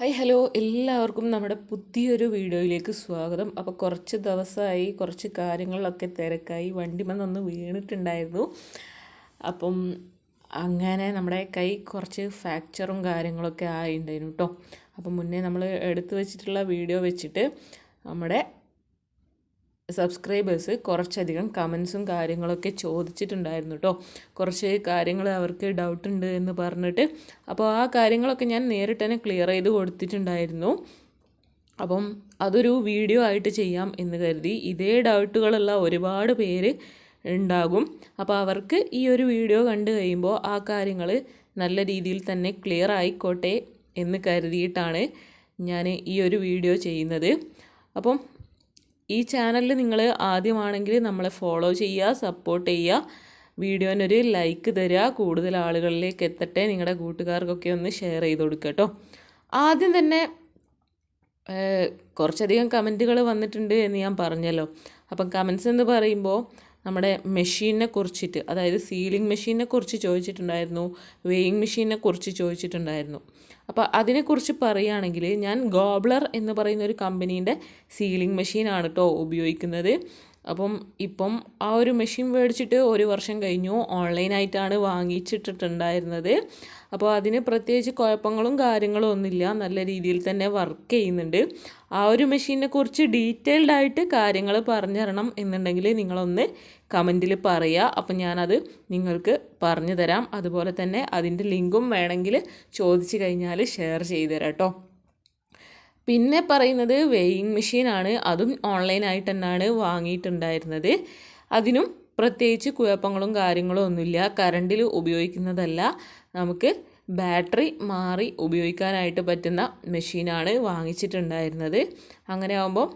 Hi hello എല്ലാവർക്കും നമ്മുടെ പുതിയൊരു വീഡിയോയിലേക്ക് സ്വാഗതം. അപ്പോൾ കുറച്ച് ദിവസമായി കുറച്ച് കാര്യങ്ങളിലൊക്കെ തിരക്കായി. വണ്ടിമെന്നൊന്ന് വീണിട്ടുണ്ടായിരുന്നു. അപ്പം അങ്ങനെ നമ്മുടെ കൈ കുറച്ച് ഫ്രാക്ചറും കാര്യങ്ങളൊക്കെ ആയിട്ടുണ്ടായിരുന്നു കേട്ടോ അപ്പം മുന്നേ നമ്മൾ എടുത്തു വെച്ചിട്ടുള്ള വീഡിയോ വെച്ചിട്ട് നമ്മുടെ സബ്സ്ക്രൈബേഴ്സ് കുറച്ചധികം കമൻസും കാര്യങ്ങളൊക്കെ ചോദിച്ചിട്ടുണ്ടായിരുന്നു കേട്ടോ കുറച്ച് കാര്യങ്ങൾ അവർക്ക് ഡൗട്ട് ഉണ്ട് എന്ന് പറഞ്ഞിട്ട്. അപ്പോൾ ആ കാര്യങ്ങളൊക്കെ ഞാൻ നേരിട്ട് തന്നെ ക്ലിയർ ചെയ്ത് കൊടുത്തിട്ടുണ്ടായിരുന്നു. അപ്പം അതൊരു വീഡിയോ ആയിട്ട് ചെയ്യാം എന്ന് കരുതി. ഇതേ ഡൗട്ടുകളുള്ള ഒരുപാട് പേര് ഉണ്ടാകും. അപ്പോൾ അവർക്ക് ഈ ഒരു വീഡിയോ കണ്ടു കഴിയുമ്പോൾ ആ കാര്യങ്ങൾ നല്ല രീതിയിൽ തന്നെ ക്ലിയർ ആയിക്കോട്ടെ എന്ന് കരുതിയിട്ടാണ് ഞാൻ ഈ ഒരു വീഡിയോ ചെയ്യുന്നത്. അപ്പം ഈ ചാനലിൽ നിങ്ങൾ ആദ്യമാണെങ്കിൽ നമ്മളെ ഫോളോ ചെയ്യുക സപ്പോർട്ട് ചെയ്യുക. വീഡിയോനൊരു ലൈക്ക് തരിക. കൂടുതൽ ആളുകളിലേക്ക് എത്തട്ടെ. നിങ്ങളുടെ കൂട്ടുകാർക്കൊക്കെ ഒന്ന് ഷെയർ ചെയ്ത് കൊടുക്കുക കേട്ടോ. ആദ്യം തന്നെ കുറച്ചധികം കമന്റുകൾ വന്നിട്ടുണ്ട് എന്ന് ഞാൻ പറഞ്ഞല്ലോ. അപ്പം കമൻസ് എന്ന് പറയുമ്പോൾ നമ്മുടെ മെഷീനെ കുറിച്ചിട്ട് അതായത് സീലിംഗ് മെഷീനെ കുറിച്ച് ചോദിച്ചിട്ടുണ്ടായിരുന്നു വെയിങ് മെഷീനെ കുറിച്ച് ചോദിച്ചിട്ടുണ്ടായിരുന്നു. അപ്പോൾ അതിനെക്കുറിച്ച് പറയുകയാണെങ്കിൽ ഞാൻ ഗോബ്ലർ എന്ന് പറയുന്ന ഒരു കമ്പനീന്റെ സീലിംഗ് മെഷീനാണ് കേട്ടോ ഉപയോഗിക്കുന്നത്. അപ്പം ഇപ്പം ആ ഒരു മെഷീൻ മേടിച്ചിട്ട് ഒരു വർഷം കഴിഞ്ഞു. ഓൺലൈനായിട്ടാണ് വാങ്ങിച്ചിട്ടിട്ടുണ്ടായിരുന്നത്. അപ്പോൾ അതിന് പ്രത്യേകിച്ച് കുഴപ്പങ്ങളും കാര്യങ്ങളും ഒന്നുമില്ല. നല്ല രീതിയിൽ തന്നെ വർക്ക് ചെയ്യുന്നുണ്ട്. ആ ഒരു മെഷീനെ കുറിച്ച് ഡീറ്റെയിൽഡ് ആയിട്ട് കാര്യങ്ങൾ പറഞ്ഞു തരണം എന്നുണ്ടെങ്കിൽ നിങ്ങളൊന്ന് കമന്റിൽ പറയുക അപ്പം ഞാനത് നിങ്ങൾക്ക് പറഞ്ഞു തരാം അതുപോലെ തന്നെ അതിന്റെ ലിങ്കും വേണമെങ്കിൽ ചോദിച്ചു കഴിഞ്ഞാൽ ഷെയർ ചെയ്തു തരാം കേട്ടോ പിന്നെ പറയുന്നത് വെയിങ് മെഷീനാണ്. അതും ഓൺലൈനായിട്ട് തന്നെയാണ് വാങ്ങിയിട്ടുണ്ടായിരുന്നത്. അതിനും പ്രത്യേകിച്ച് കുഴപ്പങ്ങളും കാര്യങ്ങളും ഒന്നുമില്ല. കറണ്ടിൽ ഉപയോഗിക്കുന്നതല്ല. നമുക്ക് ബാറ്ററി മാറി ഉപയോഗിക്കാനായിട്ട് പറ്റുന്ന മെഷീനാണ് വാങ്ങിച്ചിട്ടുണ്ടായിരുന്നത്. അങ്ങനെ ആകുമ്പോൾ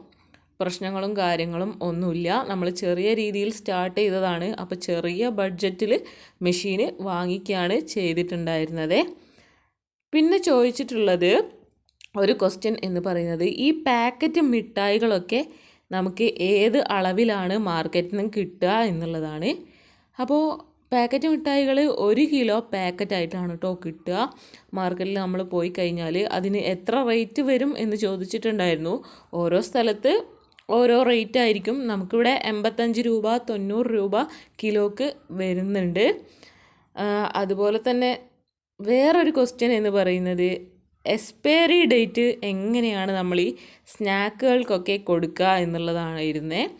പ്രശ്നങ്ങളും കാര്യങ്ങളും ഒന്നുമില്ല. നമ്മൾ ചെറിയ രീതിയിൽ സ്റ്റാർട്ട് ചെയ്തതാണ്. അപ്പോൾ ചെറിയ ബഡ്ജറ്റിൽ മെഷീന് വാങ്ങിക്കുകയാണ് ചെയ്തിട്ടുണ്ടായിരുന്നത്. പിന്നെ ചോദിച്ചിട്ടുള്ളത് ഒരു ക്വസ്റ്റ്യൻ എന്ന് പറയുന്നത് ഈ പാക്കറ്റ് മിഠായികളൊക്കെ നമുക്ക് ഏത് അളവിലാണ് മാർക്കറ്റിൽ നിന്ന് കിട്ടുക എന്നുള്ളതാണ്. അപ്പോൾ പാക്കറ്റ് മിഠായികൾ ഒരു കിലോ പാക്കറ്റായിട്ടാണ് കേട്ടോ കിട്ടുക. മാർക്കറ്റിൽ നമ്മൾ പോയി കഴിഞ്ഞാൽ അതിന് എത്ര റേറ്റ് വരും എന്ന് ചോദിച്ചിട്ടുണ്ടായിരുന്നു. ഓരോ സ്ഥലത്ത് ഓരോ റേറ്റ് ആയിരിക്കും. നമുക്കിവിടെ എൺപത്തഞ്ച് രൂപ തൊണ്ണൂറ് രൂപ കിലോക്ക് വരുന്നുണ്ട്. അതുപോലെ തന്നെ വേറൊരു ക്വസ്റ്റ്യൻ എന്ന് പറയുന്നത് എക്സ്പയറി ഡേറ്റ് എങ്ങനെയാണ് നമ്മൾ ഈ സ്നാക്കുകൾക്കൊക്കെ കൊടുക്കുക എന്നുള്ളതാണിരുന്നത്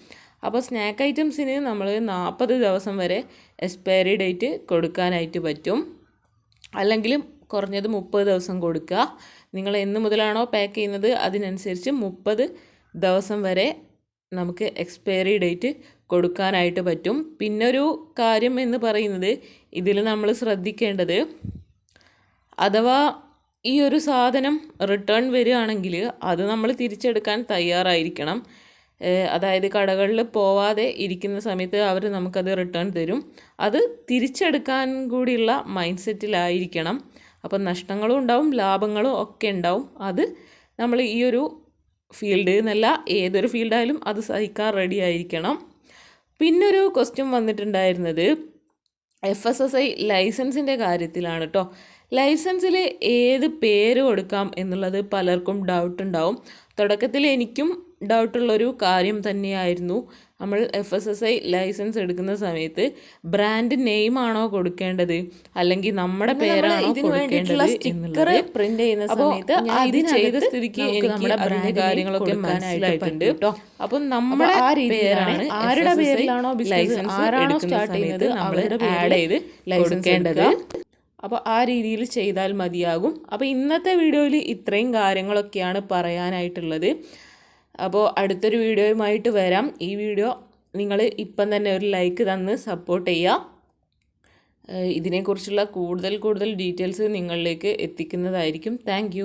അപ്പോൾ സ്നാക്ക് ഐറ്റംസിന് നമ്മൾ നാൽപ്പത് ദിവസം വരെ എക്സ്പയറി ഡേറ്റ് കൊടുക്കാനായിട്ട് പറ്റും. അല്ലെങ്കിൽ കുറഞ്ഞത് മുപ്പത് ദിവസം കൊടുക്കുക. നിങ്ങൾ എന്ന് മുതലാണോ പാക്ക് ചെയ്യുന്നത്? അതിനനുസരിച്ച് മുപ്പത് ദിവസം വരെ നമുക്ക് എക്സ്പയറി ഡേറ്റ് കൊടുക്കാനായിട്ട് പറ്റും. പിന്നൊരു കാര്യം എന്ന് പറയുന്നത് ഇതിൽ നമ്മൾ ശ്രദ്ധിക്കേണ്ടത് അഥവാ ഈ ഒരു സാധനം റിട്ടേൺ വരികയാണെങ്കിൽ അത് നമ്മൾ തിരിച്ചെടുക്കാൻ തയ്യാറായിരിക്കണം. അതായത് കടകളിൽ പോവാതെ ഇരിക്കുന്ന സമയത്ത് അവർ നമുക്കത് റിട്ടേൺ തരും. അത് തിരിച്ചെടുക്കാൻ കൂടിയുള്ള മൈൻഡ് സെറ്റിലായിരിക്കണം അപ്പം നഷ്ടങ്ങളും ഉണ്ടാവും ലാഭങ്ങളും ഒക്കെ ഉണ്ടാവും. അത് നമ്മൾ ഈ ഒരു ഫീൽഡ് എന്നല്ല ഏതൊരു ഫീൽഡായാലും അത് സഹിക്കാൻ റെഡി ആയിരിക്കണം. പിന്നൊരു ക്വസ്റ്റ്യൻ വന്നിട്ടുണ്ടായിരുന്നത് എഫ് എസ് എസ് ഐ ലൈസൻസിന്റെ കാര്യത്തിലാണ് കേട്ടോ ലൈസൻസിൽ ഏത് പേര് കൊടുക്കാം എന്നുള്ളത് പലർക്കും ഡൗട്ട് ഉണ്ടാവും. തുടക്കത്തിൽ എനിക്കും ഡൗട്ടുള്ളൊരു കാര്യം തന്നെയായിരുന്നു. നമ്മൾ F S S I licence എടുക്കുന്ന സമയത്ത് ബ്രാൻഡ് നെയിം ആണോ കൊടുക്കേണ്ടത്? അല്ലെങ്കിൽ നമ്മുടെ പേരാണോ കൊടുക്കേണ്ടത് പ്രിന്റ് ചെയ്യുന്ന സമയത്ത് ഇത് ചെയ്ത സ്ഥിതിക്ക് നമ്മുടെ ബ്രാൻഡ് കാര്യങ്ങളൊക്കെ മനസ്സിലായിട്ടുണ്ട്. അപ്പം നമ്മുടെ പേരാണ് ആരുടെ പേരിലാണോ ലൈസൻസ് എടുക്കുന്ന ചെയ്യുന്നത് നമ്മൾ ആഡ് ചെയ്ത് കൊടുക്കേണ്ടത്? അപ്പോൾ ആ രീതിയിൽ ചെയ്താൽ മതിയാകും. അപ്പോൾ ഇന്നത്തെ വീഡിയോയിൽ ഇത്രയും കാര്യങ്ങളൊക്കെയാണ് പറയാനായിട്ടുള്ളത്. അപ്പോൾ അടുത്തൊരു വീഡിയോയുമായിട്ട് വരാം. ഈ വീഡിയോ നിങ്ങൾ ഇപ്പം തന്നെ ഒരു ലൈക്ക് തന്ന് സപ്പോർട്ട് ചെയ്യുക. ഇതിനെക്കുറിച്ചുള്ള കൂടുതൽ കൂടുതൽ ഡീറ്റെയിൽസ് നിങ്ങളിലേക്ക് എത്തിക്കുന്നതായിരിക്കും. താങ്ക്